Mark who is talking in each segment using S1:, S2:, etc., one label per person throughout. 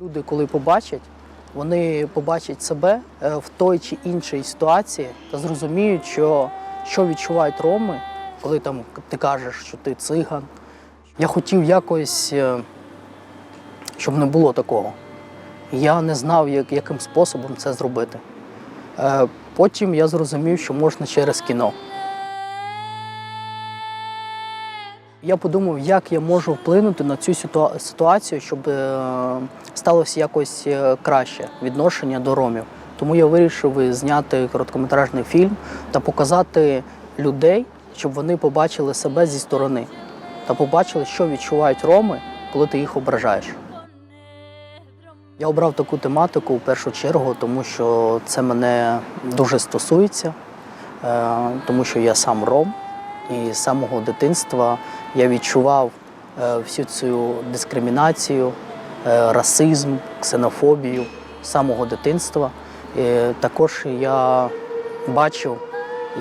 S1: Люди, коли побачать, вони побачать себе е, в той чи іншій ситуації та зрозуміють, що, що відчувають роми, коли там ти кажеш, що ти циган. Я хотів якось, е, щоб не було такого. Я не знав, як, яким способом це зробити. Е, Потім я зрозумів, що можна через кіно. Я подумав, як я можу вплинути на цю ситуацію, щоб е, сталося якось е, краще відношення до ромів. Тому я вирішив зняти короткометражний фільм та показати людей, щоб вони побачили себе зі сторони та побачили, що відчувають роми, коли ти їх ображаєш. Я обрав таку тематику в першу чергу, тому що це мене дуже стосується, е, тому що я сам ром, і з самого дитинства я відчував е, всю цю дискримінацію, е, расизм, ксенофобію з самого дитинства. І також я бачив,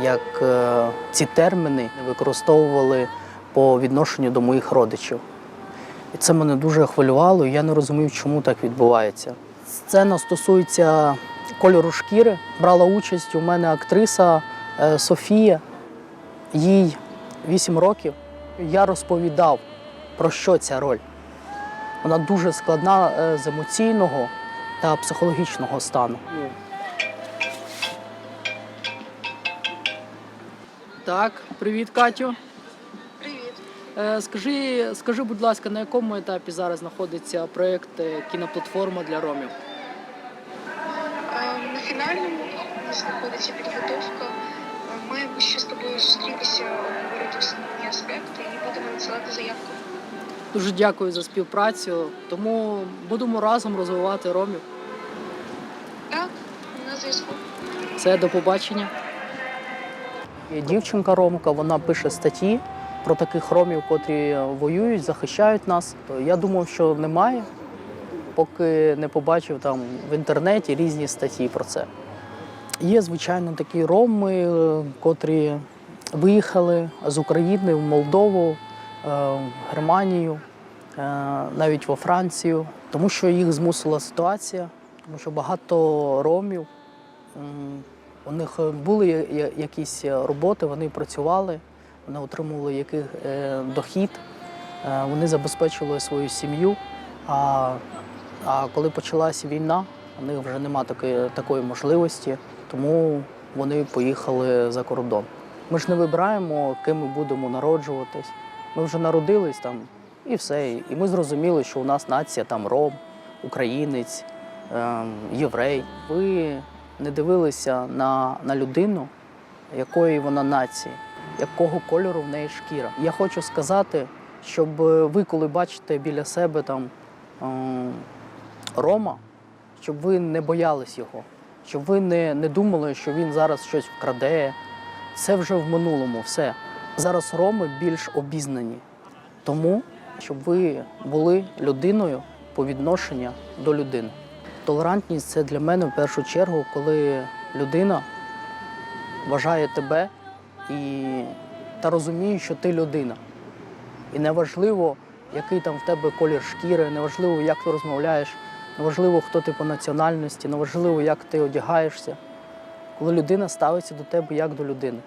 S1: як е, ці терміни використовували по відношенню до моїх родичів. І це мене дуже хвилювало, і я не розумів, чому так відбувається. Сцена стосується кольору шкіри. Брала участь у мене актриса Софія, їй 8 років. Я розповідав, про що ця роль. Вона дуже складна е, з емоційного та психологічного стану. Так, привіт, Катю.
S2: Привіт.
S1: Е, Скажи, скажи, будь ласка, на якому етапі зараз знаходиться проєкт е, кіноплатформа для ромів?
S2: На фінальному знаходиться підготовка. Маємо ще з тобою зустрітися, обговорити основні аспекти і будемо надсилати заявку.
S1: Дуже дякую за співпрацю. Тому будемо разом розвивати ромів.
S2: Так, на зв'язку.
S1: Все, до побачення. Є Дівчинка Ромка, вона пише статті про таких ромів, котрі воюють, захищають нас. Я думав, що немає, поки не побачив там в інтернеті різні статті про це. Є, звичайно, такі роми, е, котрі виїхали з України в Молдову, е, в Германію, е, навіть во Францію, тому що їх змусила ситуація, тому що багато ромів. у них були якісь роботи, вони працювали, вони отримували яких, е, дохід, вони забезпечували свою сім'ю. А, а коли почалася війна, у них вже нема такої, такої можливості, тому вони поїхали за кордон. Ми ж не вибираємо, ким ми будемо народжуватись. Ми вже народились там і все. І ми зрозуміли, що у нас нація там ром, українець, ем, єврей. Ви не дивилися на, на людину, якої вона нації, якого кольору в неї шкіра. Я хочу сказати, щоб ви, коли бачите біля себе там ем, Рома, щоб ви не боялись його, щоб ви не, не думали, що він зараз щось вкраде. Це вже в минулому, все. Зараз роми більш обізнані. Тому, щоб ви були людиною по відношенню до людини. Толерантність це для мене в першу чергу, коли людина вважає тебе і та розуміє, що ти людина. І неважливо, який там в тебе колір шкіри, неважливо, як ти розмовляєш, неважливо, хто ти по національності, неважливо, як ти одягаєшся. Коли людина ставиться до тебе як до людини.